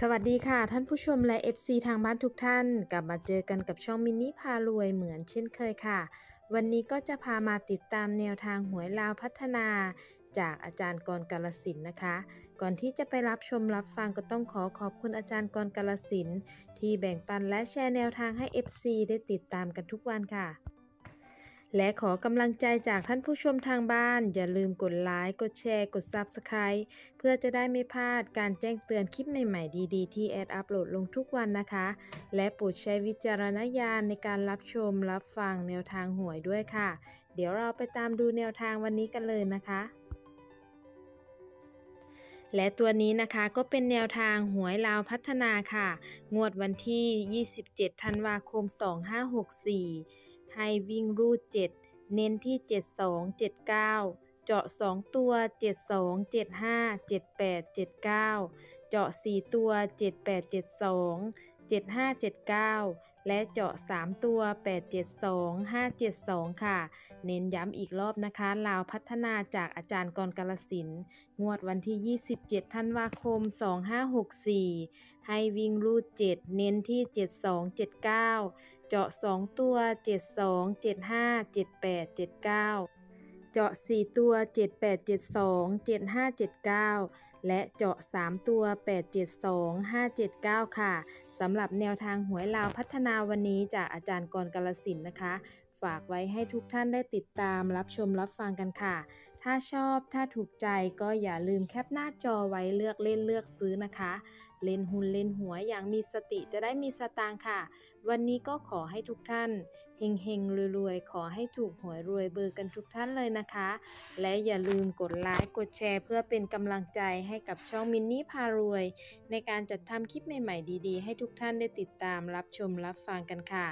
สวัสดีค่ะ ท่านผู้ชมและ FC ทางบ้านทุกท่าน กลับมาเจอกันกับช่องมินนี่พารวยเหมือนเช่นเคยค่ะ วันนี้ก็จะพามาติดตามแนวทางหวยลาวพัฒนา จากอาจารย์กรกาลสินนะคะ ก่อนที่จะไปรับชมรับฟังก็ต้องขอขอบคุณอาจารย์กรกาลสินที่แบ่งปันและแชร์แนวทางให้ FC ได้ติดตามกันทุกวันค่ะ และขอกำลังใจจากท่านผู้ชมทางบ้าน อย่าลืมกดไลค์กดแชร์กด Subscribe เพื่อจะได้ไม่พลาดการแจ้งเตือนคลิปใหม่ๆดีๆ ที่แอดอัปโหลดลงทุกวันนะคะ และโปรดใช้วิจารณญาณในการรับชมรับฟังแนวทางหวยด้วยค่ะ เดี๋ยวเราไปตามดูแนวทางวันนี้กันเลยนะคะและตัวนี้นะคะก็เป็นแนวทางหวยลาวพัฒนาค่ะ งวดวันที่ 27 ธันวาคม 2564 ให้วิ่งรูด 7 เน้นที่ 72 79 เจาะ 2 ตัว 72 75 78 79 เจาะ 4 ตัว 78 72 75 79 และเจาะ 3 ตัว 872 572 ค่ะ เน้นย้ำอีกรอบนะคะ ลาวพัฒนาจากอาจารย์กรกาลสิน งวดวันที่ 27 ธันวาคม 2564 ให้วิ่งรูด 7 เน้นที่ 72 79 เจาะ 2 ตัว 72 75 78 79 เจาะ 4 ตัว 78 72 75 79 และเจาะ 3 ตัว 872 579 ค่ะ สำหรับแนวทางหวยลาวพัฒนาวันนี้จากอาจารย์กรกาลสินนะคะ ฝากไว้ให้ทุกท่านได้ติดตามรับชมรับฟังกันค่ะ ถ้าชอบถ้าถูกใจก็อย่าลืมแคปหน้าจอไว้เลือกเล่นเลือกซื้อนะคะ เล่นหุ้นเล่นหัวอย่างมีสติจะได้มีสตางค์ค่ะ วันนี้ก็ขอให้ทุกท่านเฮงเฮงๆรวยๆ ขอให้ถูกหวยรวยเบอร์กันทุกท่านเลยนะคะ และอย่าลืมกดไลค์กดแชร์ เพื่อเป็นกำลังใจให้กับช่องมินนี่พารวย ในการจัดทำคลิปใหม่ๆ ดีๆ ให้ทุกท่านได้ติดตามรับชมรับฟังกันค่ะ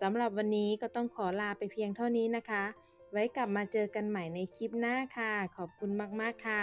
สำหรับวันนี้ก็ต้องขอลาไปเพียงเท่านี้นะคะ ไว้กลับมาเจอกันใหม่ในคลิปหน้าค่ะ ขอบคุณมาก ๆ ค่ะ